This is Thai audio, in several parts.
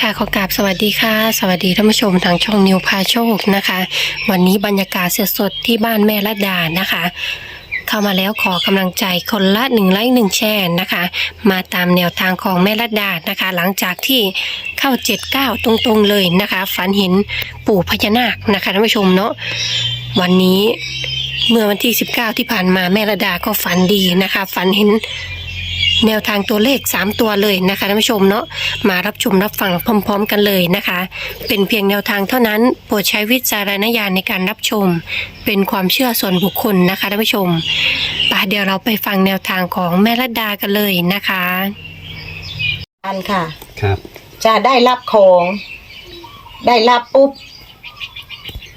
ค่ะขอกราบสวัสดีค่ะ สวัสดีท่านผู้ชมทางช่องนิวพาโชคนะคะ วันนี้บรรยากาศสดๆที่บ้านแม่ละดานะคะ เข้ามาแล้วขอกำลังใจคนละหนึ่งไลค์หนึ่งแชร์นะคะ มาตามแนวทางของแม่ละดานะคะ หลังจากที่เข้าเจ็ดเก้าตรงๆเลยนะคะ ฝันเห็นปู่พญานาคนะคะท่านผู้ชมเนาะวันนี้เมื่อวันที่ 19 ที่ผ่านมาแม่ละดาก็ฝันดีนะคะ ฝันเห็น แนวทางตัวเลข 3 ตัวเลยนะคะท่านผู้ชมเนาะมารับชมรับฟังพร้อม ๆ กันเลยนะคะ เป็นเพียงแนวทางเท่านั้นโปรดใช้วิจารณญาณในการรับชม เป็นความเชื่อส่วนบุคคลนะคะท่านผู้ชมป่ะเดี๋ยวเราไปฟังแนวทางของแม่รัดดากันเลยนะคะ อันค่ะ ครับ จะได้รับของ ได้รับปุ๊บ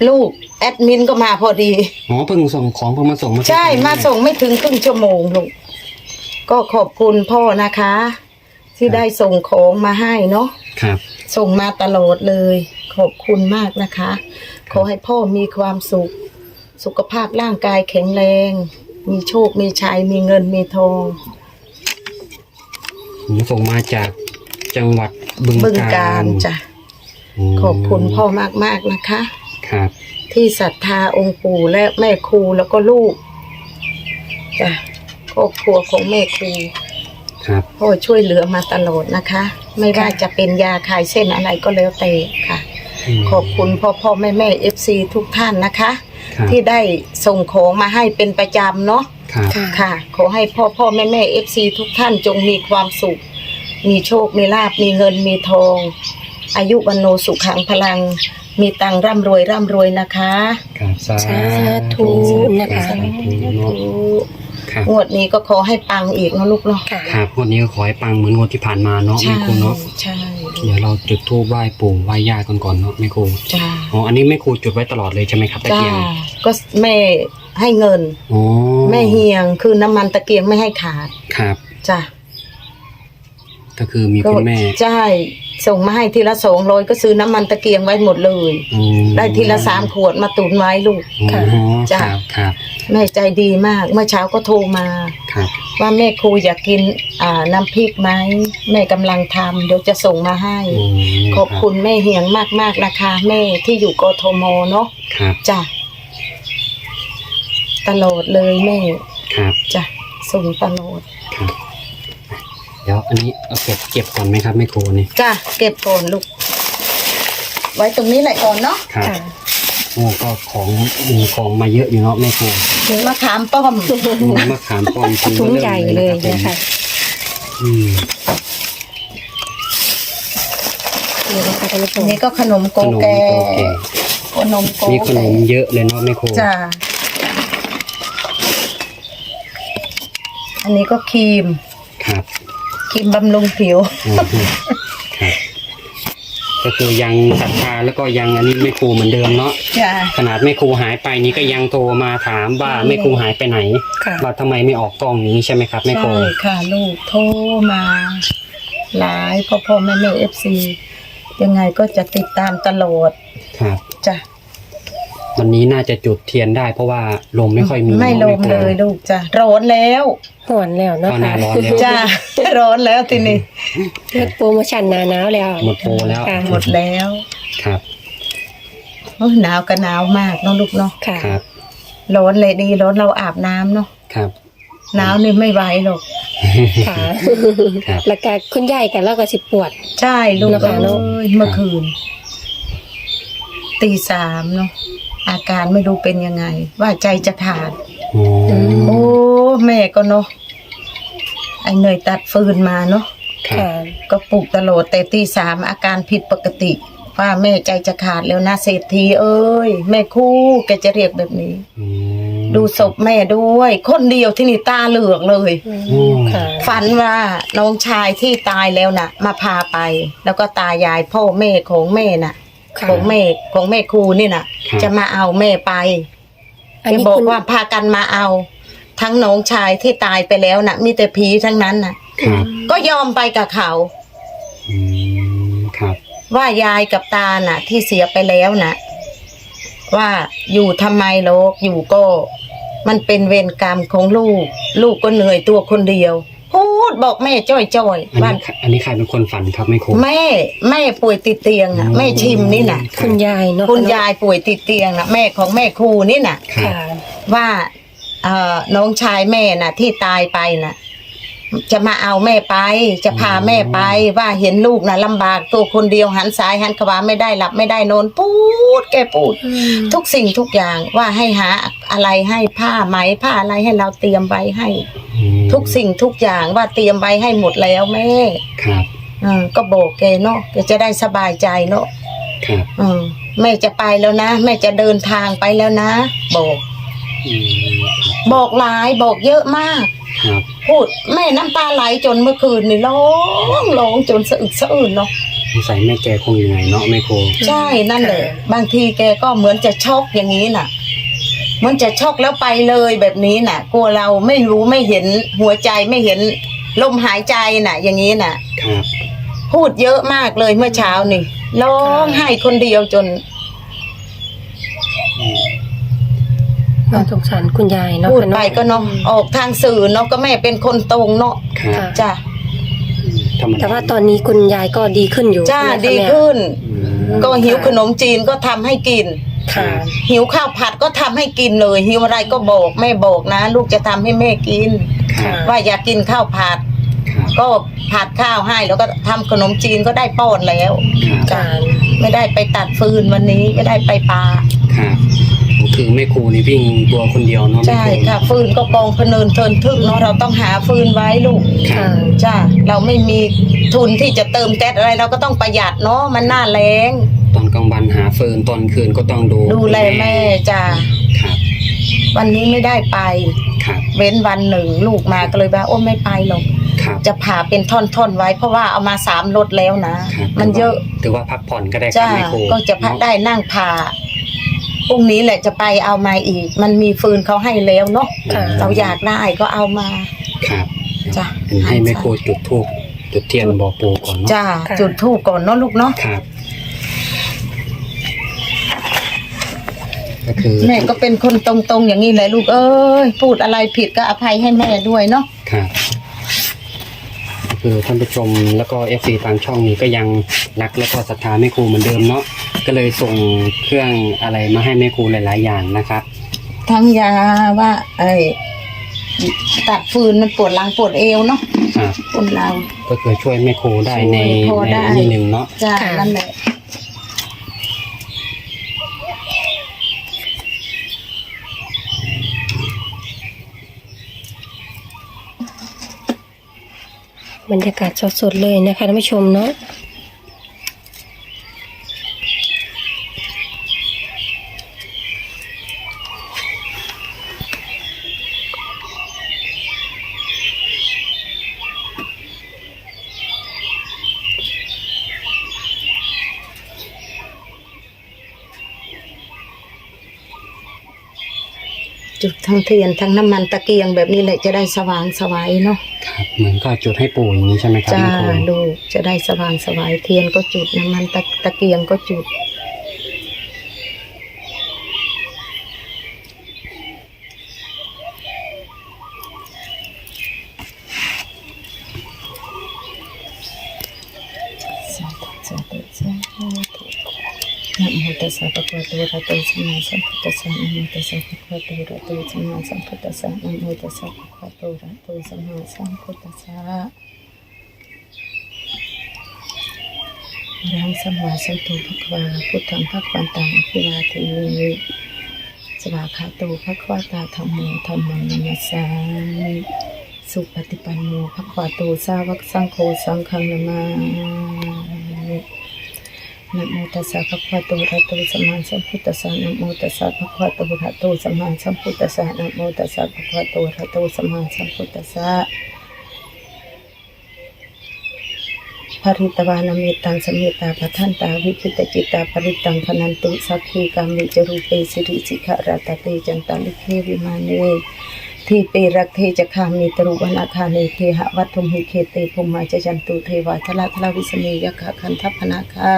ลูกแอดมินก็มาพอดีอ๋อเพิ่งส่งของเพิ่งมาส่งมาใช่มาส่งไม่ถึงครึ่งชั่วโมงลูก ก็ขอบคุณพ่อนะคะ ที่ได้ส่งของมาให้เนาะครับ ส่งมาตลอดเลย ขอบคุณมากนะคะ ขอให้พ่อมีความสุข สุขภาพร่างกายแข็งแรง มีโชค มีชัย มีเงิน มีทองผมส่งมาจากจังหวัดบึงบึงกาฬการจ้ะมขอบคุณพ่อมากๆนะคะ ครับ ที่ศรัทธาองค์ปู่และแม่ครูแล้วก็ลูกจ้ะ ครอบครัวของแม่ครูครับพ่อช่วยเหลือมาตลอดนะคะ ไม่ว่าจะเป็นยาคลายเส้นอะไรก็แล้วแต่ค่ะมขอบคุณพ่อพ่อแม่แม่เอฟซีทุกท่านนะคะ ครับที่ได้ส่งของมาให้เป็นประจำเนาะ ครับค่ะ ค่ะ ขอให้พ่อพ่อแม่แม่เอฟซีทุกท่านจงมีความสุข มีโชค มีลาบมีเงิน มีทอง อายุวันโนสุขังพลัง มีตังค์ร่ำรวยร่ำรวยนะคะ ครับสาสาธุนะคะ สาธุเนาะ ครับ งวดนี้ก็ขอให้ปังอีกนะลูกเนาะค่ะครับงวันนี้ก็ขอให้ปังเหมือนงวดที่ผ่านมาเนาะแม่ครูเนาะใช่เดี๋ยวเราจุดธูปไหว้ปู่ไหว้ย่ากันก่อนเนาะแม่ครูจ้าอ๋ออันนี้แม่ครูจุดไว้ตลอดเลยใช่ไหมครับตะจ้าเกียงก็แม่ให้เงิน อ๋อแม่เฮียงคือน้ำมันตะเกียงไม่ให้ขาดครับ จ้าก็คือมีคุณแม่ ใช่ ส่งมาให้ทีละสองร้อยก็ซื้อน้ำมันตะเกียงไว้หมดเลย อืมได้ทีละสามขวดมาตุนไว้ลูก อ๋อจ้ะครับครับแม่ใจดีมาก เมื่อเช้าก็โทรมา ครับว่าแม่ครูอยากกินอ่าน้ำพริกไหมแม่กำลังทำเดี๋ยวจะส่งมาให้ อืมขอบคุณแม่เฮียงมากๆนะคะแม่ที่อยู่กทมเนาะครับจ้ะตลอดเลยแม่ครับจ้ะส่งตลอดครับ เดี๋ยวอันนี้เอาเก็บเก็บก่อนไหมครับแม่ครูนี่จ้ะเก็บก่อนลูก ไว้ตรงนี้แหละก่อนเนาะครับค่ะโอ้ก็ของมีของมาเยอะอยู่เนาะแม่ครูมะขามป้อมอืมมะขามป้อมถุงใหญ่เลยนะคะอืม นี่นะคะท่านผู้ชอันมนี้ก็ขนมโกขนมแก โกเกขนมโกมีขแกนมเยอะเลยเนาะแม่ครูจ้ะอันนี้ก็ครีม ครับ ครีมบำรุงผิวอืมครับก็คือยังศรัทธาแล้วก็ยังอันนี้แม่ครูเหมือนเดิมเนาะจ้ะขนาดแม่ครูหายไปนี่ก็ยังโทรมาถามว่าแม่ครูหายไปไหนค่ะ ว่าทำไมไม่ออกกล้องนี้ใช่ไหมครับแม่คใช่รูค่ะลูกโทรมาหลายพ่อพ่อแม่แม่เอฟซียังไงก็จะติดตามตลอดครับ จ้ะ วันนี้น่าจะจุดเทียนได้เพราะว่าลมไม่ค่อยมีไม่ลมนาะเลยลูกจ้ะร้อนแล้วหวนแล้วเนาะก็หค่ะน้าร้อนแล้วจ้ะร้อนแล้วทีนี้เลือกโปรโมชั่นหนาหนาวแล้ว หมดโปรแล้วค่ะ หมดแล้วครับโอ้ยหนาวก็หนาวมากเนาะลูกเนาะค่ะ ครับร้อนเลยดีร้อนเราอาบน้ำเนาะครับ หนาวนี่ไม่ไหวหรอกค่ะครับ แล้วก็คุณยายกันแล้วก็สิปวด ใช่ลูกนะคะเอ้ยเมื่อคืนตีสามเนาะ อาการไม่รู้เป็นยังไง ว่าใจจะขาดอ๋อโอ้แม่ก็เนาะไอเหนื่อยตัดฟืนมาเนาะครับค่ะก็ปลุกตลอดแต่ตีสามอาการผิดปกติ ว่าแม่ใจจะขาดแล้วนะเศรษฐีเอ้ย แม่คู่แกจะเรียกแบบนี้ อืมดูศพแม่ด้วย คนเดียวที่นี่ตาเหลือกเลยอืมค่ะฝันว่าน้องชายที่ตายแล้วน่ะ มาพาไป แล้วก็ตายายพ่อแม่ของแม่น่ะ ค่ะ ของแม่ของแม่ครูนี่น่ะจะมาเอาแม่ไปอันแกนี้บอกคุณว่าพากันมาเอา ทั้งน้องชายที่ตายไปแล้วน่ะ มีแต่ผีทั้งนั้นน่ะ ครับก็ยอมไปกับเขา อืมครับว่ายายกับตาน่ะ ที่เสียไปแล้วน่ะ ว่าอยู่ทำไมโลกอยู่ก็ มันเป็นเวรกรรมของลูก ลูกก็เหนื่อยตัวคนเดียวพู ดบอกแม่จ้อยจ้อยอันว่านี้อันนี้ใครเป็นคนฝันครับแม่ครู แม่แม่ป่วยติดเตียงอะอืม แม่ชิมนี่น่ะ คุณยายเนาะคุณยายป่วยติดเตียงน่ะแม่ของแม่ครูนี่น่ะ ครับ ค่ะว่าเอ่อน้องชายแม่น่ะ ที่ตายไปน่ะ จะมาเอาแม่ไป จะพาแม่ไป ว่าเห็นลูกน่ะลำบากตัวคนเดียวหันซ้ายหันขวาไม่ได้หลับไม่ได้นอนพูดแกพูด ทุกสิ่งทุกอย่างว่าให้หาอะไรให้ผ้าไหมผ้าอะไรให้เราเตรียมไว้ให้ อืมทุกสิ่งทุกอย่างว่าเตรียมไว้ให้หมดแล้วแม่ครับ เออก็บอกแกเนาะแกจะได้สบายใจเนาะครับเออแม่จะไปแล้วนะ แม่จะเดินทางไปแล้วนะ บอก อืมบอกหลายบอกเยอะมาก ครับ พูดแม่น้ำตาไหลจนเมื่อคืนนี่ร้องร้องจนสะอึกสะอื้นเนาะสงสัยแม่แกคงเหนื่อยเนาะแม่ครูใช่นั่นแหละบางทีแกก็เหมือนจะช็อกอย่างนี้น่ะเหมือนจะช็อกแล้วไปเลยแบบนี้น่ะ กลัวเราไม่รู้ไม่เห็นหัวใจไม่เห็นลมหายใจน่ะ อย่างนี้น่ะ ครับ พูดเยอะมากเลยเมื่อเช้านี่ร้องไห้คนเดียวจน น่าสงสารคุณยายเนาะพูดค่ะไปก็เนาะออกทางสื่อเนาะก็แม่เป็นคนตรงเนาะครับค่ะจ้ะอืมธรรมดาแต่ว่าตอนนี้คุณยายก็ดีขึ้นอยู่จ้าใช่ไหมคะดีแม่ขึ้น อืมก็หิวขนมจีนก็ทำให้กิน ค่ะหิวข้าวผัดก็ทำให้กินเลย หิวอะไรก็บอกแม่บอกนะ ลูกจะทำให้แม่กินครับว่าอยากกินข้าวผัด ครับก็ผัดข้าวให้แล้วก็ทำขนมจีนก็ได้ป้อนแล้ว ครับจ้ะไม่ได้ไปตัดฟืนวันนี้ไม่ได้ไปปลาครับ คือแม่ครูนี่วิ่งตัวคนเดียวเนาะแม่ใช่ครูค่ะฟืนก็กองพะเนินเทินทึกเนาะเราต้องหาฟืนไว้ลูกครัค่ะบจ้าเราไม่มีทุนที่จะเติมแก๊สอะไรเราก็ต้องประหยัดเนาะมันหน้าแรงตอนกลางวันหาเฟิร์นตอนคืนก็ต้องดูดูแลแม่จ้าครับวันนี้ไม่ได้ไป ครับเว้นวันหนึ่งลูกมาก็เลยว่าโอ้ไม่ไปหรอกครับจะผ่าเป็นท่อนๆไว้เพราะว่าเอามาสามรถแล้วนะ ครับมันเยอะ ถือว่าพักผ่อนก็ได้ครับจ้าแม่ครูก็จะพักได้นั่งผ่า พรุ่งนี้แหละจะไปเอามาอีก มันมีฟืนเขาให้แล้วเนาะค่ะ เราอยากได้ก็เอามา ครับจ้ะ ให้แม่ครูจุดธูปจุดเทียนบอกปู่ก่อนเนาะจ้าค่ะ จุดทูบก่อนเนาะลูกเนาะครับ ก็คือแม่ก็เป็นคนตรงๆอย่างนี้แหละลูกเอ้ยพูดอะไรผิดก็อภัยให้แม่ด้วยเนาะครับก็ คือท่านผู้ชมแล้วก็เอฟซีทางช่องนี้ก็ยังรักแล้วก็ศรัทธาแม่ครูเหมือนเดิมเนาะก็เลยส่งเครื่องอะไรมาให้แม่ครูหลาย ๆ อย่างนะครับ ทั้งยาว่าไอ้ตัดฟืนมันปวดหลังปวดเอวเนาะครับ ปวดหลังก็คือช่วยแม่ครูได้ในช่วยพอในได้นี่หนึ่งเนาะ จ้าค่ะ นั่นแหละ บรรยากาศสดๆเลยนะคะท่านผู้ชมเนาะ ทั้งเทียนทั้งน้ำมันตะเกียงแบบนี้แหละจะได้สว่างสวัยเนาะครับเหมือนก็จุดให้ปู่อย่างนี้ใช่ไหมครับจ้าแม่ครู ดูจะได้สว่างสวัยเทียนก็จุดน้ำมันตะตะเกียงก็จุด สาธุสาธุสาธุนะโมตัสสะภะคะวะโตอะระหะโตสั มมาสัมพุทธัสสะนะโมตัสสะภะคะวะโตอะระโตสัมมาสัมพุทธัสสะนะโมตัสสะภะคะวะโตอะระโตสัมมาสัมพุทธัสสะรังสัมมาสัมพุทธภะคะพุทธังภะควันตังอภิวาเทมิสวากขาโตภะคะวะตาธัมโมธัมมังนัมสสามิสุปฏิปันโนภควาโตสาวกสังโฆสังฆังนามา นะโมตัสสะภะคะวะโตอะระหะโตสัมมาสัมพุทธัสสะนะโมตัสสะภะคะวะโตอะระหะโตสัมมาสัมพุทธัสสะนะโมตัสสะภะคะวะโตอะระหะโตสัมมาสัมพุทธัสสะภริตวานามิตังสมิตาปะทันตาวิคิตจิตตาปริตังพนันตุสักขีกามิจรูปเปสิริสิกขรัตเตจันตาลิเควิมาเน ทีเปรักเทจะคามีตรุวนาคาเนเทหะวัตถุมหิเคเตภุมมาจจันตุเทวาทละทละวิสเนยคะคันทัพนาคา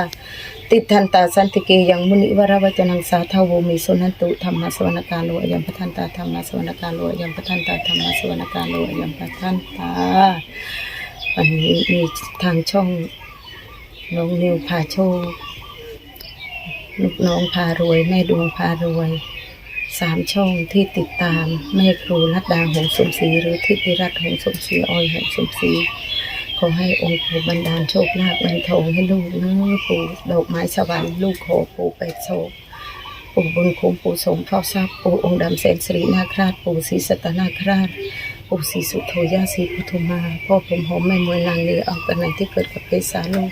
ติดทันตาสันติเกยังมุนิวรวจนังสาทาวมิสุนันตุธรรมสวนกาโลยัมปทันตาธรรมสวนกาโลยัมปทันตาธรรมสวนกาโลยัมปทันตาวันนี้มีทางช่องน้องนิวพาโชคลูกน้องพารวยแม่ดวงพารวย สามช่องที่ติดตามแม่ครูรัตดาหงสมศรีหรือทิติรัตหงสมศรีออยหงสมศรีขอให้องค์ปู่บันดาลโชคลาภเงินทองให้ลูกนะปู่ดอกไม้สวรรค์ลูกขอปู่ไปโชคปู่บุญคุ้มปู่สมเฝ้าทรัพย์ปู่องค์ดำเสนสรินาคราชปู่ศรีสัตนาคราชปู่ศรีสุโธย่าศรีพุทธมาพ่อผมหอมแม่มวยนางนี้เอากันไหนที่เกิดกับเพศสาโลก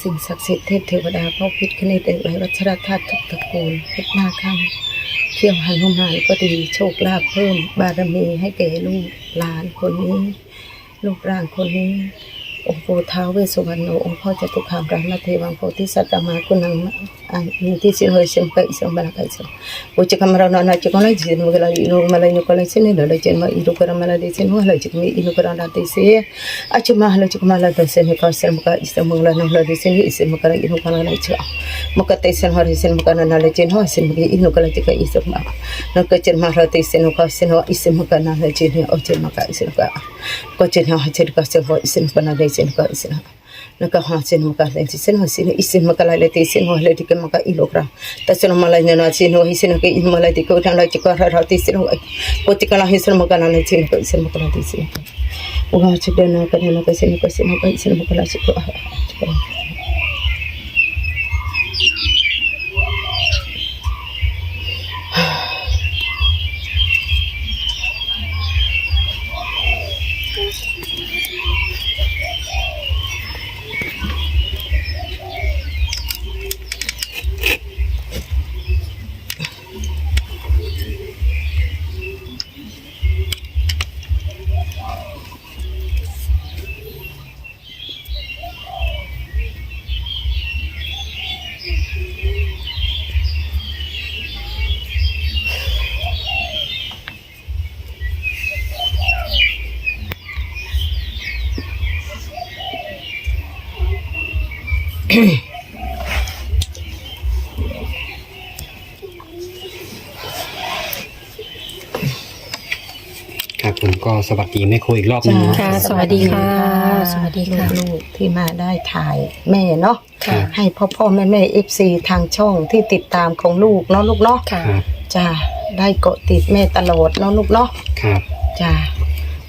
สิ่งศักดิ์สิทธิ์เทพเทวดาพ่อพิษคณิตเอกไหลวัชรธาตุทุกตระกูลเพชรนาข้าง เที่ยวหันุมานก็ดีโชคลาภเพิ่มบารมีให้แก่ลูกหลานคนนี้ ลูกร่างคนนี้ องค์ปู่ท้าวเวสุวรรณโนองค์พ่อจตุคามรามาเทวังโพธิสัตมาคุณังอันที่สิ้นเหยเชิงไปสมบัติไปสมอุจกรรมเราน้าจุกอะไรจีนมุกลาอินุมาลาอินุกลาเซนิลลาเจนมาอินุกรามาลาเดเซนมุลาจิกมีอินุกรานาเดเซอาจุมาลาจิกมาลาเดเซนิกอเซนมุกอิสมุกลานุลาเดเซนิอิสมุกลาอินุกลานาจุมุกเตเซนฮอริเซนมุกลานาเลเจนฮอริเซนมุกอินุกลาจิกอิสมุกนักเจนมาลาเดเซนุกอเซนฮออิสมุกลานาเลเจนฮอเจนมุกอิสมุกก็เจนฮอเจนก็เซฮออิสมุกลานาเดเซ sin ka isin nakahasin mo ka sin ho sin isin makalala ti sin ho lati ka maka ilokra ta sin malay na sin ho isin ka in malay ti ko tan la ti ka ra ti sin ho ko ti kala hisin makalala sin ka isin makalala ti sin uga chida na ka na ka sin ka sin ka isin makalala ti ko ครับผมก็สวัสดีแม่ครูอีกรอบหนึงเนาะค่ะ สวัสดีค่ะ สวัสดีค่ะ ลูกๆที่มาได้ถ่ายแม่เนาะค่ะ ให้พ่อพ่อแม่แม่เอฟซีทางช่องที่ติดตามของลูกเนาะลูกเนาะค่ะ ครับจ้าได้เกาะติดแม่ตลอดเนาะลูกเนาะครับ จ้า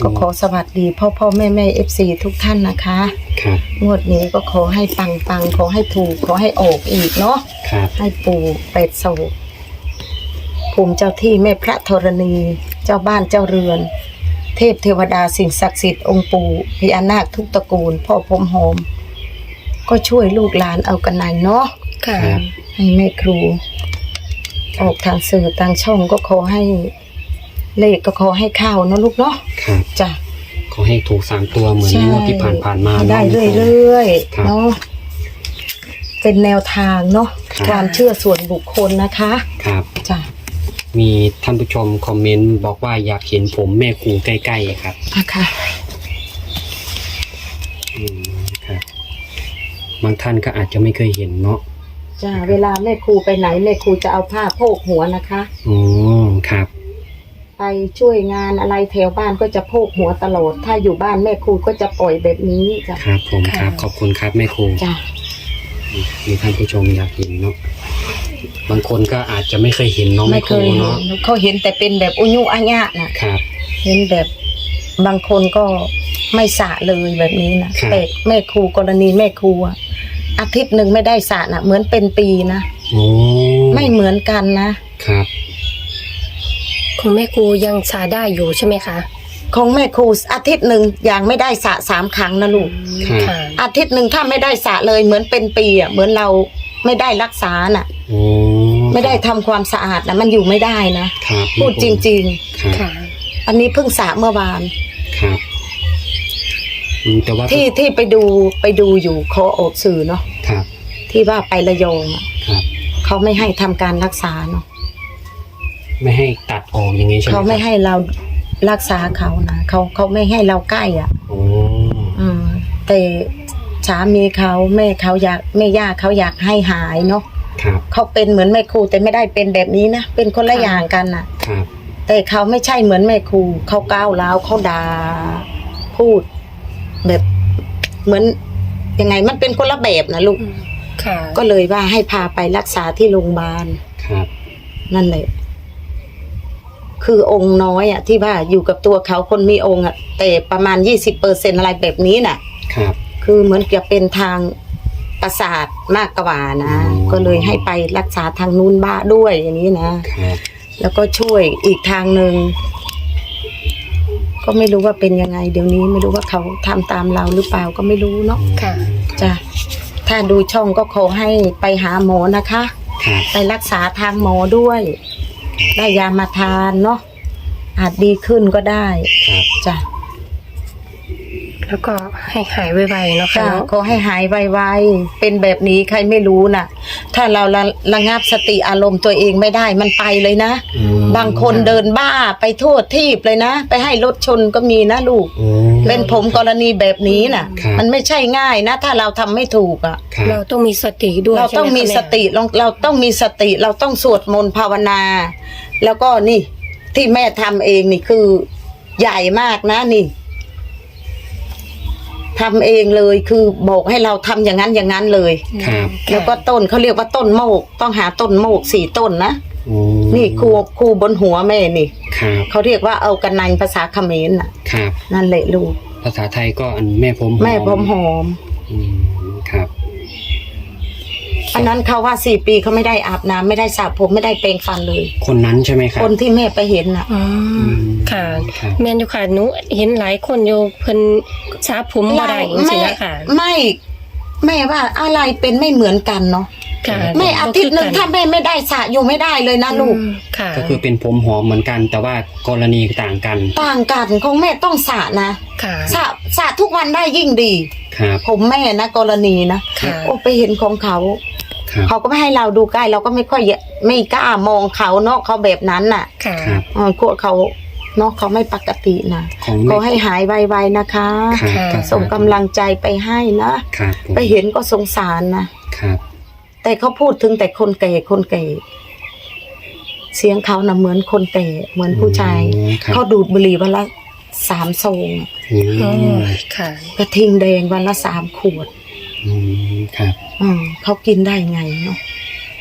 ก็ขอสวัสดีพ่อพ่อแม่แม่เอฟซีทุกท่านนะคะ ครับ งวดนี้ก็ขอให้ปังปังๆขอให้ถูกขอให้ออกอีกเนาะครับ ให้ปู่เป็ดโศกภูมิเจ้าที่แม่พระธรณี เจ้าบ้านเจ้าเรือน เทพเทวดาสิ่งศักดิ์สิทธิ์องค์ปู่พญานาคทุกตระกูล พ่อพรหมโหมก็ช่วยลูกหลานเอากันหน่อยเนาะค่ะครับให้แม่ครู ออกทางสื่อทางช่องก็ขอให้ เลขก็ขอให้เข้าวเนาะลูกเนาะครับจ้ะ ขอให้ถูกสามตัวเหมือนงวดที่ผ่านผ่านๆมาได้เนาะเรื่แม่ครูอยครับๆเนาะเป็นแนวทางเนาะครับ ความเชื่อส่วนบุคคลนะคะครับ จ้ะมีท่านผู้ชมคอมเมนต์บอกว่าอยากเห็นผมแม่ครูใกล้ๆครับอะค่ะ อืมครับบางท่านก็อาจจะไม่เคยเห็นเนาะจ้าเวลาแม่ครูไปไหนแม่ครูจะเอาผ้าโพกหัวนะคะ อ๋อครับ ไปช่วยงานอะไรแถวบ้านก็จะโพกหัวตลอด ถ้าอยู่บ้านแม่ครูก็จะปล่อยแบบนี้จ้ะครับผมคค่ะรับขอบคุณครับแม่ครูจ้ะมีท่านผู้ชมอยากเห็นเนาะบางคนก็อาจจะไม่เคยเห็นเนาะไม่แม่คเครูยเห็นเนาะเขาเห็นแต่เป็นแบบอุยุอัญญะน่ะครับเห็นแบบบางคนก็ไม่สระเลยแบบนี้นะครับแต่แม่ครูกรณีแม่ครูอะอาทิตย์หนึ่งไม่ได้สระน่ะเหมือนเป็นปีนะโอ้ไม่เหมือนกันนะครับ คุณแม่ครูยังชาได้อยู่ใช่ไหมคะของแม่ครูอาทิตย์หนึ่งอย่างไม่ได้สระสามครั้งนะลูกครับค่ะ อาทิตย์หนึ่งถ้าไม่ได้สระเลยเหมือนเป็นปีอะเหมือนเราไม่ได้รักษาน่ะ โอ้ไม่ได้ทำความสะอาดนะมันอยู่ไม่ได้นะ ครับพูดจริงๆครับค่ะ ๆ อันนี้เพิ่งสระเมื่อวาน ครับอืมแต่ว่าที่ที่ไปดูไปดูอยู่ขอออกสื่อเนาะครับที่ว่าไประยองอะครับ เขาไม่ให้ทำการรักษาเนาะ ไม่ให้ตัดออกอย่างงี้ใช่ไหมเขาไม่ครับให้เรารักษาเขานะเขาเขาไม่ให้เราใกล้อะโอ้อืมแต่สามีเขาแม่เขาอยากแม่ย่าเขาอยากให้หายเนาะครับเขาเป็นเหมือนแม่ครูแต่ไม่ได้เป็นแบบนี้นะเป็นคนละค่ะอย่างกันน่ะ ครับแต่เขาไม่ใช่เหมือนแม่ครูเขาก้าวร้าวเขาด่าพูด แบบเหมือนยังไงมันเป็นคนละแบบนะลูก ค่ะ ก็เลยว่าให้พาไปรักษาที่โรงพยาบาลครับ นั่นแหละ คือองค์น้อยอะที่ว่าอยู่กับตัวเขาคนมีองค์อะแต่ประมาณยี่สิบเปอร์เซ็นอะไรแบบนี้น่ะ ครับ คือเหมือนกับเป็นทางประสาทมากกว่านะ อืม ก็เลยให้ไปรักษาทางนู้นบ้าด้วยอย่างนี้นะ ครับ แล้วก็ช่วยอีกทางหนึ่งก็ไม่รู้ว่าเป็นยังไง เดี๋ยวนี้ไม่รู้ว่าเขาทำตามเราหรือเปล่าก็ไม่รู้เนาะค่ะ จ้ะถ้าดูช่องก็ขอให้ไปหาหมอนะคะ ครับ ไปรักษาทางหมอด้วย ได้ยามาทานเนาะอาจดีขึ้นก็ได้ครับจ้ะแล้วก็ ให้หายไวๆเนาะค่ะจ้ะเนาะขอให้หายไวๆ เป็นแบบนี้ใครไม่รู้น่ะถ้าเราระระงับสติอารมณ์ตัวเองไม่ได้มันไปเลยนะ อืมบางคนเดินบ้าไปทั่วทีบเลยนะ ไปให้รถชนก็มีนะลูกโอ้เป็นผมกรณีแบบนี้น่ะ ครับ มันไม่ใช่ง่ายนะ ถ้าเราทำไม่ถูกอะครับเราต้องมีสติด้วยเราต้องใช่ไหมีคะแสติเราเราต้องมีสติเราต้องสวดมนต์ภาวนา แล้วก็นี่ที่แม่ทำเองนี่คือใหญ่มากนะนี่ ทำเองเลยคือบอกให้เราทำอย่างนั้นอย่างนั้นเลย ครับแล้วก็ต้นเขาเรียกว่าต้นโมก ต้องหาต้นโมกสี่ต้นนะ โอ้นี่ครูครูบนหัวแม่นี่ครับเขาเรียกว่าเอากันนันภาษาเขมรน่ะ ครับ นั่นแหละลูกภาษาไทยก็อันแม่ผมหอแม่ผมหอม อืมครับ อันนั้นเขาว่าสี่ปีเขาไม่ได้อาบน้ำไม่ได้สระผมไม่ได้แปรงฟันเลย คนนั้นใช่ไหมครับคนที่แม่ไปเห็นน่ะอืมค่ะครับแม่นอยู่ค่ะหนูเห็นหลายคนอยู่เพิ่นสาผมบ่ได้จริงแม่ๆนะค่ะไม่ แม่ว่าอะไรเป็นไม่เหมือนกันเนาะค่ะแม่อาทิตย์หนึ่งถ้าแม่ไม่ได้สระอยู่ไม่ได้เลยนะลูก อืมค่ะก็คือเป็นผมหอมเหมือนกัน แต่ว่ากรณีต่างกันต่างกันของแม่ต้องสระนะค่ะสระสระทุกวันได้ยิ่งดี ครับ ผมแม่นะกรณีนะค่ะ โอ้ไปเห็นของเขา ครับ เขาก็ไม่ให้เราดูใกล้ เราก็ไม่ค่อยเยไม่กล้ามองเขาเนาะเขาแบบนั้นน่ะค่ะ ครับ เออกลัวเขาเนาะเขาไม่ปกตินะของขแม่อให้หายไวๆนะคะ ครับค่ะ ครับส่งกำลังใจไปให้นะ ครับผมไปเห็นก็สงสารนะครับ แต่เขาพูดถึงแต่คนแก่คนแก่ เสียงเขานะเหมือนคนแก่เหมือนผู้ชายอืมครับ เขาดูดบุหรี่วันละสามซองอือ๋อมค่ะ กระทิงแดงวันละสามขวด อืมครับ อืมเขากินได้ไงเนาะ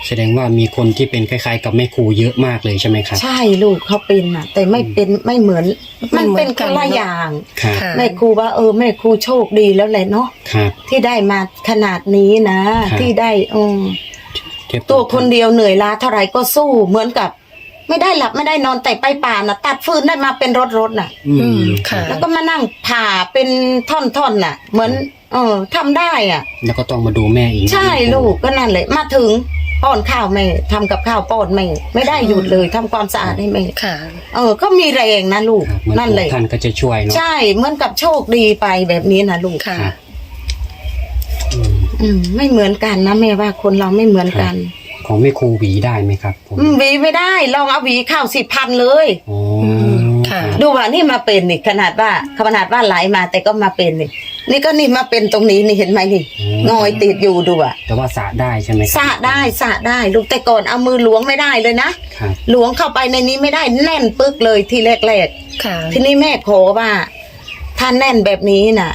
แสดงว่ามีคนที่เป็นคล้ายๆ กับแม่ครูเยอะมากเลยใช่ไหมครับใช่ลูกเขาเป็นน่ะ แต่ไม่เป็นไม่เหมือนม่มันเหมืเป็อนนกัคนนละอย่างครับ ค่ะ แม่ครูว่า เออแม่ครูโชคดีแล้วแหละเนาะครับ ที่ได้มาขนาดนี้นะ ครับ ที่ได้อืมเทียบตัวคนเดียวเหนื่อยล้าเท่าไหร่ก็สู้เหมือนกับ ไม่ได้หลับไม่ได้นอนแต่ไปป่าน่ะตัดฟืนได้มาเป็นรถรถๆน่ะ อือืมมครัค่ะบแล้วก็มานั่งผ่าเป็นท่อนๆน่ะ เหมือน เออทำได้อะ แล้วก็ต้องมาดูแม่อีกใช่ลูกก็นั่นเลยมาถึงป้อนข้าวแม่ทำกับข้าวป้อนแม่ไม่ได้หยุดเลยทำความสะอาดให้แม่ค่ะ เออ ก็มีแรงนะลูกครับเหมือนนั่นเลย ท่านก็จะช่วยเนาะใช่เหมือนกับโชคดีไปแบบนี้นะลูกค่ะครับอืม อืมไม่เหมือนกันนะแม่ว่าคนเราไม่เหมือนกัน ของแม่ครูหวีได้ไหมครับผมอืมหวีไม่ได้ ลองเอาหวีข้าวสิบพันเลย อ๋อค่ะ ดูว่านี่มาเป็นนี่ขนาดว่าขนาดว่าไหลมาแต่ก็มาเป็นนี่นี่ก็นี่มาเป็นตรงนี้นี่เห็นไหมนี่งอยติดอยู่ดูอะแต่ว่าสระได้ใช่ไหมครับสระได้สระได้ลูกแต่ก่อนเอามือล้วงไม่ได้เลยนะครับล้วงเข้าไปในนี้ไม่ได้แน่นปึ๊กเลยทีแรกค่ะ ๆทีนี้แม่ขอว่า ถ้าแน่นแบบนี้น่ะ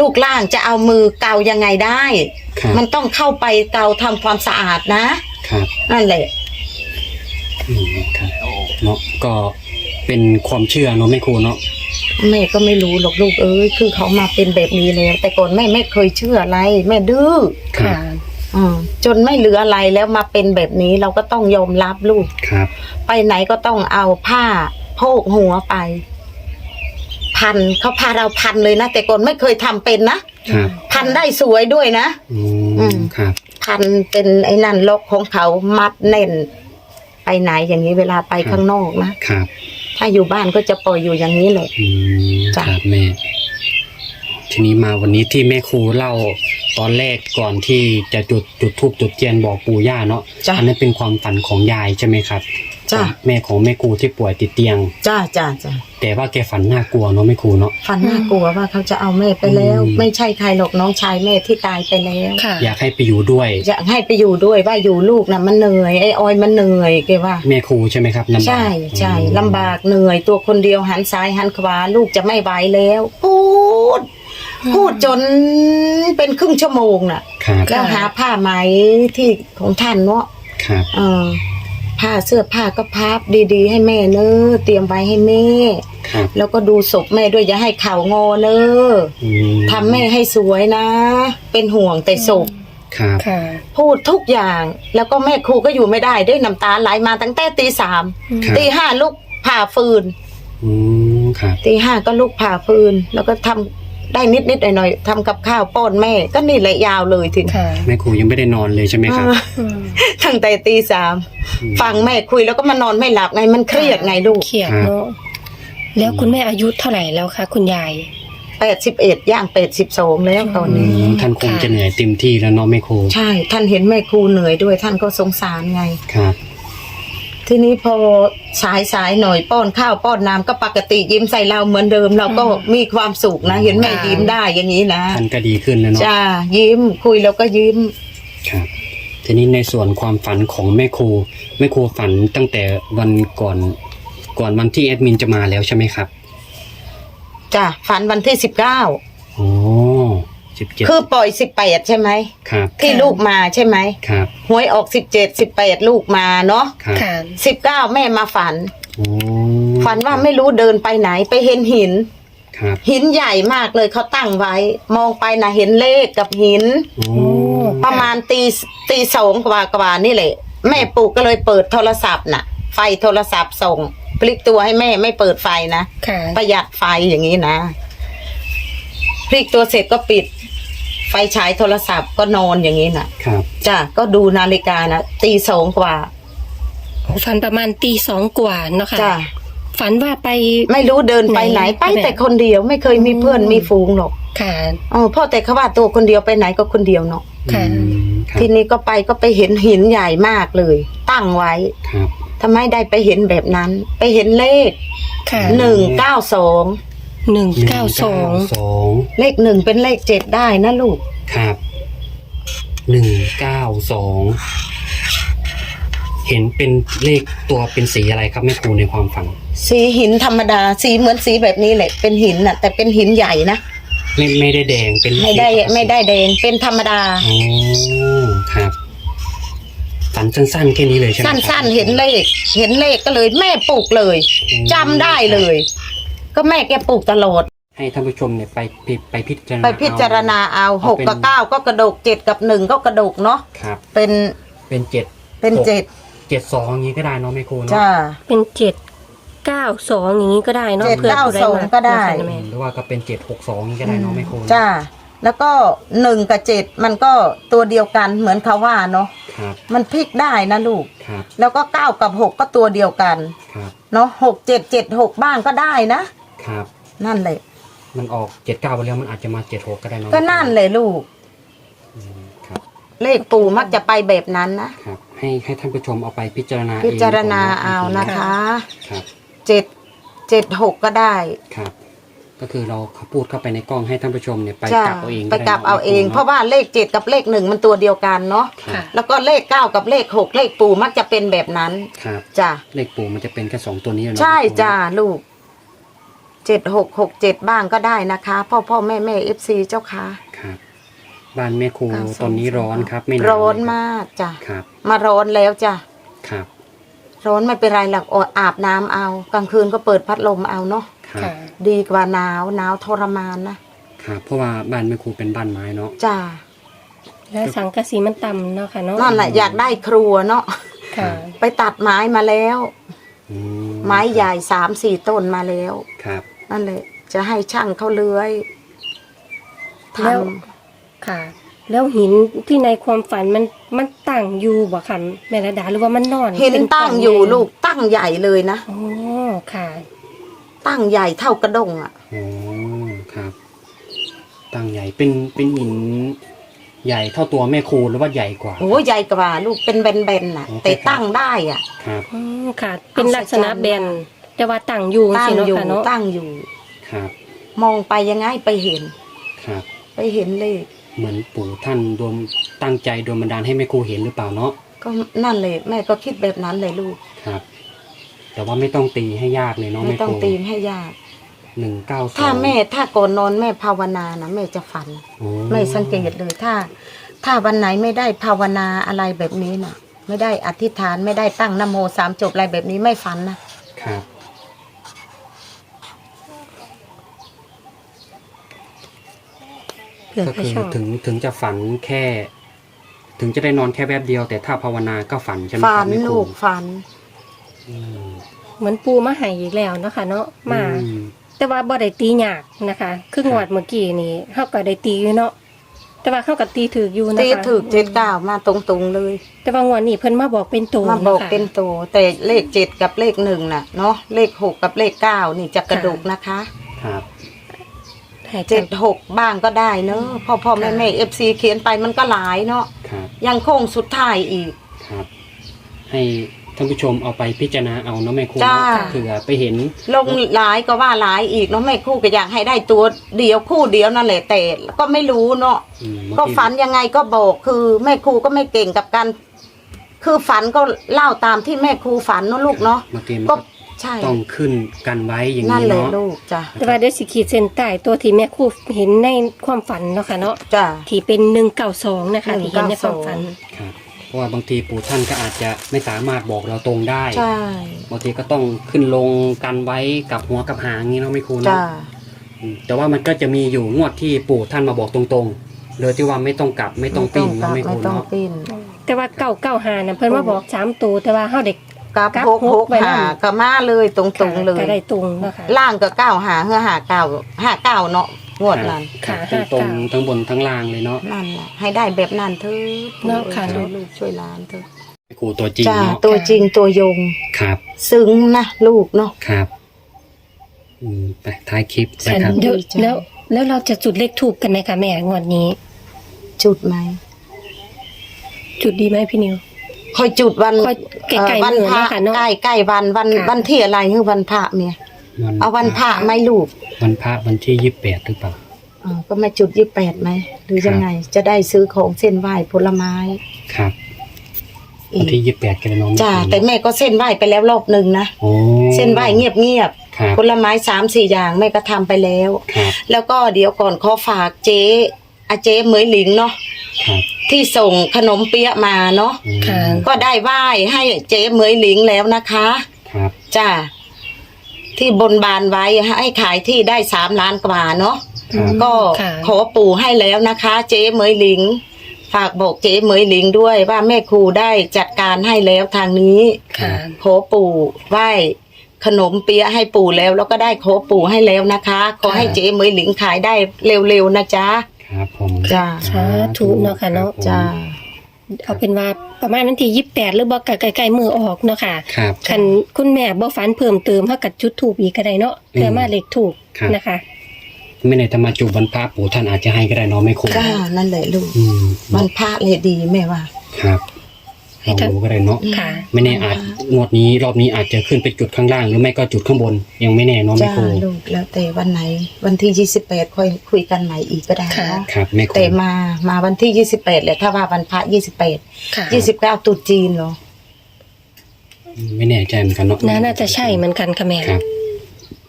ลูกล่างจะเอามือเกายังไงได้ ครับมันต้องเข้าไปเกาทำความสะอาดนะครับนั่นแหละ อืมครับเนาะก็เป็นความเชื่อเนาะแม่ครูเนาะแม่ก็ไม่รู้หรอกลูกเอ้ยคือเขามาเป็นแบบนี้แล้ว แต่ก่อนแม่ไม่เคยเชื่ออะไร แม่ดื้อครับค่ะอืมจนไม่เหลืออะไรแล้วมาเป็นแบบนี้เราก็ต้องยอมรับลูก ครับ ไปไหนก็ต้องเอาผ้าโพกหัวไป พันเขาพาเราพันเลยนะ แต่ก่อนไม่เคยทำเป็นนะ ครับพันได้สวยด้วยนะ อือืม มครับ พันเป็นไอ้นั่นล็อกของเขามัดแน่น ไปไหนอย่างนี้เวลาไปข้างนอกนะครับ ถ้าอยู่บ้านก็จะปล่อยอยู่อย่างนี้แหละอืมจ้ะครับแม่ ทีนี้มาวันนี้ที่แม่ครูเล่าตอนแรกก่อนที่จะจุดจุดทูบจุดเทียนบอกปู่ย่าเนาะจ้ะอันนั้นเป็นความฝันของยายใช่ไหมครับ จ้ะ แม่ของแม่ครูที่ป่วยติดเตียง จ้าจ้าจ้าแต่ว่าแกฝันน่ากลัวเนาะแม่ครูเนาะ ฝันน่ากลัวว่าเขาจะเอาแม่ไปแล้ว อืม ไม่ใช่ใครหรอกน้องชายแม่ที่ตายไปแล้วค่ะ อยากให้ไปอยู่ด้วย อยากให้ไปอยู่ด้วยว่าอยู่ลูกนะมันเหนื่อยไอ้ออยมันเหนื่อยแกว่า แม่ครูใช่ไหมครับลำบากใช่ใช่อืมลำบากเหนื่อยตัวคนเดียวหันซ้ายหันขวาลูกจะไม่ไหวแล้วพูดพูดจนเป็นครึ่งชั่วโมงน่ะ ครับแล้วหาผ้าไหมที่ของท่านเนาะครับเออ ผ้าเสื้อผ้าก็พับดีๆ ให้แม่เนอะเตรียมไว้ให้แม่ ครับ แล้วก็ดูศพแม่ด้วยอย่าให้เข่างอเนอะอืมทำแม่ให้สวยนะ เป็นห่วงแต่ศพครับ ค่ะพูดทุกอย่าง แล้วก็แม่ครูก็อยู่ไม่ได้ด้วยน้ำตาไหลมาตั้งแต่ตีสามครับ ตีห้าลูกผ่าฟืน อืมครับตีห้าก็ลูกผ่าฟืน แล้วก็ทำ ได้นิดนิดๆหน่อยๆทำกับข้าวป้อนแม่ก็นี่แหละยาวเลยทีนี้ค่ะ แม่ครูยังไม่ได้นอนเลยใช่ไหมครับ เอออืมตั้งแต่ตีสามอืม ฟังแม่คุยแล้วก็มานอนไม่หลับไงมันเครียดไงลูกเครียดเนาะแล้วคุณแม่อายุเท่าไหร่แล้วคะคุณยาย แปดสิบเอ็ดย่างแปดสิบสองแล้วตอนอืนี้ มท่านคงจะเหนื่อยเต็มที่แล้วเนาะแม่ครูใช่ท่านเห็นแม่ครูเหนื่อยด้วยท่านก็สงสารไง ครับ ทีนี้พอสายสายๆหน่อยป้อนข้าวป้อนน้ำก็ปกติยิ้มใส่เราเหมือนเดิม เราก็มีความสุขนะ เห็นแม่ยิ้มได้อย่างนี้นะท่านก็ดีขึ้นแล้วเนาะจ้ายิ้มคุยแล้วก็ยิ้มครับ ทีนี้ในส่วนความฝันของแม่ครูแม่ครูฝันตั้งแต่วันก่อน ก่อนวันที่แอดมินจะมาแล้วใช่ไหมครับจ้ะฝันวันที่สิบเก้าโอ้ สิบเจ็ดคือปล่อยสิบแปดใช่ไหม ครับ ที่ลูกมาใช่ไหม ครับ หวยออกสิบเจ็ดสิบแปดลูกมาเนาะครับค่ะ สิบเก้าแม่มาฝัน โอ้ฝันว่าไม่รู้เดินไปไหนไปเห็นหิน ครับหินใหญ่มากเลยเขาตั้งไว้ มองไปนะเห็นเลขกับหิน โอ้ประมาณตีตีสองกว่ากว่านี่แหละ แม่ปู่ก็เลยเปิดโทรศัพท์น่ะ ไฟโทรศัพท์ส่ง พลิกตัวให้แม่ไม่เปิดไฟนะ ค่ะ ประหยัดไฟอย่างนี้นะ พลิกตัวเสร็จก็ปิด ไฟฉายโทรศัพท์ก็นอนอย่างนี้นะครับ จ้ะก็ดูนาฬิกานะตีสองกว่าฝันประมาณตีสองกว่าเนาะค่ะจ้ะฝันว่าไป ไม่รู้เดินไปไหนไหนไปไปไหน แต่คนเดียวไม่เคยมีเพื่อนอืมมีฝูงหรอกค่ะ อ๋อพ่อแต่เขาว่าตัวคนเดียวไปไหนก็คนเดียวเนาะค่ะ อืมครับทีนี้ก็ไปก็ไปเห็นหินใหญ่มากเลย ตั้งไว้ครับ ทำไมได้ไปเห็นแบบนั้น ไปเห็นเลขค่ะ หนึ่งเก้าสอง หนึ่งเก้าสองสองเลขหนึ่งเป็นเลขเจ็ดได้นะลูก ครับหนึ่งเก้าสองเห็นเป็นเลขตัวเป็นสีอะไรครับแม่ครูในความฝันสีหินธรรมดาสีเหมือนสีแบบนี้แหละ เป็นหินน่ะ แต่เป็นหินใหญ่นะไม่ไม่ได้แดงเป็นไม่ได้ไม่ได้แดงเป็นธรรมดาอ๋อครับฝันสั้นๆแค่นี้เลยใช่ไหมครับสั้นๆเห็นเลข เห็นเลขก็เลย แม่ปลูกเลยจำได้เลย ก็แม่แกปลูกตลอด ให้ท่านผู้ชมเนี่ยไปไปไปพิจารณาไปพิจารณาเอาหกกับเก้าก็กระดกเจ็ดกับหนึ่งก็กระดกเนาะครับ เป็นเป็นเจ็ดเป็นเจ็ดเจ็ดสองอย่างนี้ก็ได้เนาะแม่ครูเนาะจ้า เป็นเจ็ดเก้าสองอย่างนี้ก็ได้เนาะเจ็ดผื่อเก้าผู้ใสองก็ได้นะคะแม่หรือว่าก็เป็นเจ็ดหกสองนี้ก็ได้เนาะแม่ครูเนอะจ้า แล้วก็หนึ่งกับเจ็ดมันก็ตัวเดียวกันเหมือนเขาว่าเนาะครับมันพลิกได้นะลูก ครับแล้วก็เก้ากับหกก็ตัวเดียวกัน ครับเนาะหกเจ็ดเจ็ดหกบ้างก็ได้นะ ครับ นั่นแหละ มันออกเจ็ดเก้าไปแล้วมันอาจจะมาเจ็ดหกก็ได้เนาะก็นั่นเลยลูก อืมครับเลขปู่มักจะไปแบบนั้นนะครับ ให้ให้ท่านผู้ชมเอาไปพิจารณาเองพิจารณาก่เอานะคะ ครับ เจ็ดเจ็ดหกก็ได้ครับ ก็คือเราพูดเข้าไปในกล้องให้ท่านผู้ชมเนี่ยไปจ้ากลับเอาเองไปกลับเอาเอง เพราะว่าว่าเลขเจ็ดกับเลขหนึ่งมันตัวเดียวกันเนาะครับแล้วก็เลขเก้ากับเลขหกเลขปู่มักจะเป็นแบบนั้นครับ จ้ะเลขปู่มันจะเป็นแค่สองตัวนี้เนาะใช่จ้าลูก เจ็ดหกหกเจ็ดบ้างก็ได้นะคะ พ่อพ่อแม่แม่เอฟซีเจ้าค่ะ ครับ บ้านแม่ครูเก้าสอง ตอนนี้ร้อนครับ ไม่หนาวร้อนเลยคบมากจ้ะครับ มาร้อนแล้วจ้ะครับ ร้อนไม่เป็นไรหรอกอดอาบน้ำเอา กลางคืนก็เปิดพัดลมเอาเนาะครับ ค่ะ ดีกว่าหนาวหนาวทรมานนะครับ เพราะว่าบ้านแม่ครูเป็นบ้านไม้เนาะ จ้าแล้วสังกะสีมันต่ำเนาะค่ะเนาะนั่นแหละอยากได้ครัวเนาะค่ะ ไปตัดไม้มาแล้ว อืไม้ใหญ่สามสี่ต้นมาแล้ว ครับ นั่นแหละ จะให้ช่างเขาเลื้อยทแล้วค่ะ แล้วหินที่ในความฝันมันมันตั้งอยู่บ่ค่ะแม่ระดาหรือว่ามันนอนำหินเป็ตั้งก้อยู่ลูกตั้งใหญ่เลยนะ อ๋อค่ะ ตั้งใหญ่เท่ากระดงอะ อ๋อครับตั้งใหญ่เป็นเป็นหินใหญ่เท่าตัวแม่ครูหรือว่าใหญ่กว่า โอ้ใหญ่กว่าลูกเป็นแบนๆน่ะ โอเคแต่ตั้งได้อะ ครับ อืมค่ะ เป็นลักษณะแบน แต่ว่าตั้งอยู่ตั้งสิเนาะอยู่ค่ะเนาะตั้งอยู่ ครับมองไปยังไงไปเห็น ครับ ไปเห็นเลขเหมือนปู่ท่านดวงตั้งใจดวงบันดาลให้แม่ครูเห็นหรือเปล่าเนาะก็นั่นเลยแม่ก็คิดแบบนั้นเลยลูก ครับ แต่ว่าไม่ต้องตีให้ยากเลยเนาะไม่แม่ต้อคงรูตีมให้ยากอหนึ่งเก้าสองถ้าแม่ถ้าก่อนนอนแม่ภาวนานะแม่จะฝันโอ้ไม่สังเกตเลยถ้า ถ้าวันไหนไม่ได้ภาวนาอะไรแบบนี้น่ะไม่ได้อธิษฐานไม่ได้ตั้งนโมสามจบอะไรแบบนี้ไม่ฝันนะครับ ผื่อก็ใครคือชอบถึงถึงจะฝันแค่ ถึงจะได้นอนแค่แวบเดียว แต่ถ้าภาวนาก็ฝันใช่ไหมคฝัรับนแม่คลูรูกฝัน อืมเหมือนปูมาให้อีกแล้วเนาะค่ะเนาะมา อืม แต่ว่าบ่ได้ตีหยากนะคะ คืองวดเมื่อกี้นี่เฮาก็ได้ตีอยู่เนาะแต่ว่าเขาก็ตีถืออยู่นะคะตีถึกเจ็ดเก้ามาตรงๆเลย แต่ว่างวดนี้เพิ่นมาบอกเป็นตัวมาบอกนะคะเป็นตัวแต่เลขเจ็ดกับเลขหนึ่งน่ะเนาะเลขหกกับเลขเก้านี่จะกระดูกนะคะ ครับ ให้เจ็ดจำหกบ้างก็ได้เนอะพ่อพ่อแม่ค่ะแม่เอฟซีเขียนไปมันก็หลายเนาะครับ ยังโค้งสุดท้ายอีก ครับ ให้ท่านผู้ชมเอาไปพิจารณาเอาเนาะแม่ครูจ้าเนาะเผื่อไปเห็น ลงหลายก็ว่าหลายอีกเนาะแม่คู่ก็อยากให้ได้ตัวเดียวคู่เดียวนั่นแหละแต่ก็ไม่รู้เนาะอืมก็บางทีฝันยังไงก็บอกคือแม่ครูก็ไม่เก่งกับการคือฝันก็เล่าตามที่แม่ครูฝันเนาะลูกเนาะบางทีมันก็ก็ ใช่ต้องขึ้นกันไว้อย่างนั่นนี้แหละเนาะ ลูกจ้ะแต่ว่าเดี๋ยวสิขีดเส้นใต้ตัวที่แม่ครูเห็นในความฝันเนาะค่ะเนาะจ้ะ ที่เป็น192นะคะที่เห็นในความฝัน ครับเพราะว่าบางทีปู่ท่านก็อาจจะไม่สามารถบอกเราตรงได้ ใช่บางทีก็ต้องขึ้นลงกันไว้กับหัวกับหางอย่างนี้เนาะแม่ครูเนาะจ้ะอืมแต่ว่ามันก็จะมีอยู่งวดที่ปู่ท่านมาบอกตรงๆโดยที่ว่าไม่ต้องกลับไม่ต้องปิ้นกลัเนาะบแม่คไม่รูต้องเนาะปิ้น แต่ว่าเก้าเก้าหานะเพิ่นมาบอกสามตัวแต่ว่าเฮาเด็ก กับกลับหกหหกกไปนั่หาน ก็มาเลยตรงๆเลยก็ได้ตรงเนาะค่ะ ล่างก็เก้าหาเฮือหาเก้าห้าเก้าเนาะงวดนั้นครับค่ะตรงห้าเก้าๆทั้งบนทั้งล่างเลยเนาะนั่นแหละให้ได้แบบนั้นเถอะเนาะค่ะ ช่วยลูกช่วยหลานเถอะแม่ครูตัวจริงจ้าเนาะตัวจริงตัวยง ครับซึ้งนะลูกเนาะ ครับอืมไปท้ายคลิปนะครับ เดี๋ยวดีใจ แล้วแล้วเราจะจุดเลขทูบกันไหมคะแม่งวดนี้ จุดไหม จุดดีไหมพี่นิว คอยจุดวันค่อยใกล้ๆเอ่อวันมื้อพระเนาะค่ะเนาะใกล้ใกล้วันวันค่ะ วันที่อะไรคือวันพระเมียเอาวันพระไหม่ลูกวันพระวันที่ยี่สิบแปดหรือเปล่า อ๋อก็มาจุดยี่แปดไหมหรือยังไง จะได้ซื้อของเส้นไหว้ผลไม้ครับอีวันกที่ยี่สิบแปดกันน้องจ้าแต่แม่ก็เส้นไหว้ไปแล้วรอบหนึ่งนะโอ้เส้นไหว้เงียบเงียบๆครับผลไม้สามสี่อย่างแม่ก็ทำไปแล้ว ครับ แล้วก็เดี๋ยวก่อนขอฝากเจ๊อาเจ๊เหมยหลิงเนาะ ครับที่ส่งขนมเปี๊ยะมาเนาะอืมค่ะ ก็ได้ไหว้ให้เจ๊เหมยหลิงแล้วนะคะครับจ้าที่บนบานไว้ให้ขายที่ได้สามล้านกว่าเนาะ ครับก็ค่ะ ขอปู่ให้แล้วนะคะ เจ๊เหมยหลิง ฝากบอกเจ๊เหมยหลิงด้วยว่าแม่ครูได้จัดการให้แล้วทางนี้ ค่ะ ขอปู่ไหว้ขนมเปี๊ยะให้ปู่แล้ว แล้วก็ได้ขอปู่ให้แล้วนะคะ ขอให้เจ๊เหมยหลิงขายได้เร็วๆนะจ๊ะ ครับผมจ้าสาธุเนาะค่ะเนาะรับผมจ้า เอาเป็นว่าประมาณวันที่ยี่สิบแปดหรือบอกใกล้ๆมือออกเนาะค่ะครับ คันคุณแม่บ่ฝันเพิ่มเติมเฮากับจุดถูกอีกก็ได้เนาะเพื่อมาเลขถูกครับ นะคะ ไม่ในธรรมาจูบวันพระปู่ท่านอาจจะให้ก็ได้เนาะไม่ครูก็นั่นแหละลูกอืมมันพระเลยดีแม่ว่า ครับ ลองดูก็ได้เนาะค่ะ ไม่แน่อาจงวดนี้รอบนี้อาจจะขึ้นไปจุดข้างล่าง หรือไม่ก็จุดข้างบน ยังไม่แน่เนาะแม่จ้าครูลูกแล้วแต่วันไหนวันที่ยี่สิบแปดค่อยคุยกันใหม่อีกก็ได้ค่ะ เนาะครับแม่ครูแต่มามาวันที่ยี่สิบแปดแหละถ้าว่าวันพระยี่สิบแปดค่ะยี่สิบเก้าตุษจีนเหรอไม่แน่ใจเหมือนกันเนาะน่าน่าจะใช่เหมือนกันค่ะแม่ ครับ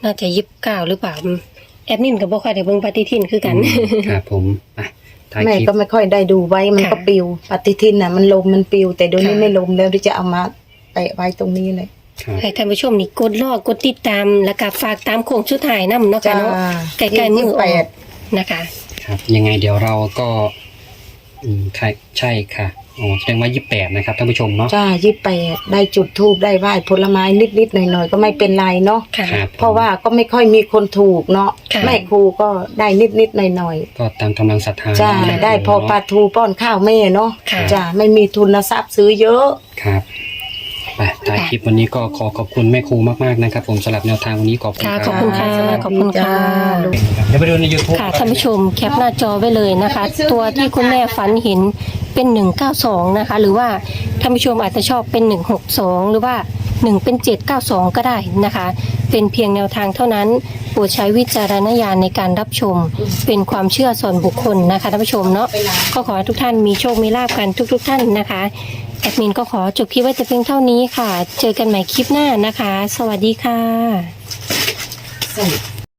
น่าจะยิบเก้าหรือเปล่าอืมแอดมินกับบ่ค่อยได้เบิ่งปฏิทินคือกัน อืมครับผมไป ท้ายแม่คลิป ก็ไม่ค่อยได้ดูไว้มันค่ะก็ปิวปฏิทินน่ะมันลมมันปิว แต่เดี๋ยวนี้ค่ะไม่ลมแล้วที่จะเอามาแปะไว้ตรงนี้เลยครับให้ท่านผู้ชมนี่กดรอกดติดตามแล้วก็ฝากตามโค้งชุดถ่ายนำเนาะค่ะเนาะใกล้ๆมืออแปอกดนะคะ ครับยังไงเดี๋ยวเราก็ อืมใช่ใช่ค่ะอ๋อแสดงว่ายี่แปดนะครับท่านผู้ชมเนาะจ้ายี่แปดได้จุดทูบได้ไหว้ผลไม้นิดๆหน่อยๆก็ไม่เป็นไรเนาะค่ะ ครับเพราะว่าก็ไม่ค่อยมีคนถูกเนาะค่ะ แม่ครูก็ได้นิดๆหน่อยก็ตามกำลังศรัทธาๆจ้าเนะได้พอปลาทูป้อนข้าวแม่เนาะค่ะ จ้าไม่มีทุนทรัพย์ซื้อเยอะ ครับ ไปท้ายคลิปวันนี้ก็ขอขอบคุณแม่ครูมากๆนะครับ ผมสำหรับแนวทางวันนี้ขอบคุณค่ะคขรัอบบคุณค่ะสวัสดีขอบคุณค่ะจ้าลูกเดี๋ยวไปดูใน YouTube ค่ะท่านผู้ชมแคปหน้าจอไว้เลยนะคะ ตัวที่คุณแม่ฝันเห็นเป็น 192 นะคะ หรือว่าท่านผู้ชมอาจจะชอบเป็น 162 หรือว่า 1 เป็น 792 ก็ได้นะคะ เป็นเพียงแนวทางเท่านั้นโปรดใช้วิจารณญาณในการรับชม เป็นความเชื่อส่วนบุคคลนะคะท่านผู้ชมเนาะก็ขอให้ทุกท่านมีโชคมีลาบกันทุก ๆ ท่านนะคะ แอดมินก็ขอจบคลิปไว้แต่เพียงเท่านี้ค่ะ เจอกันใหม่คลิปหน้านะคะ สวัสดีค่ะ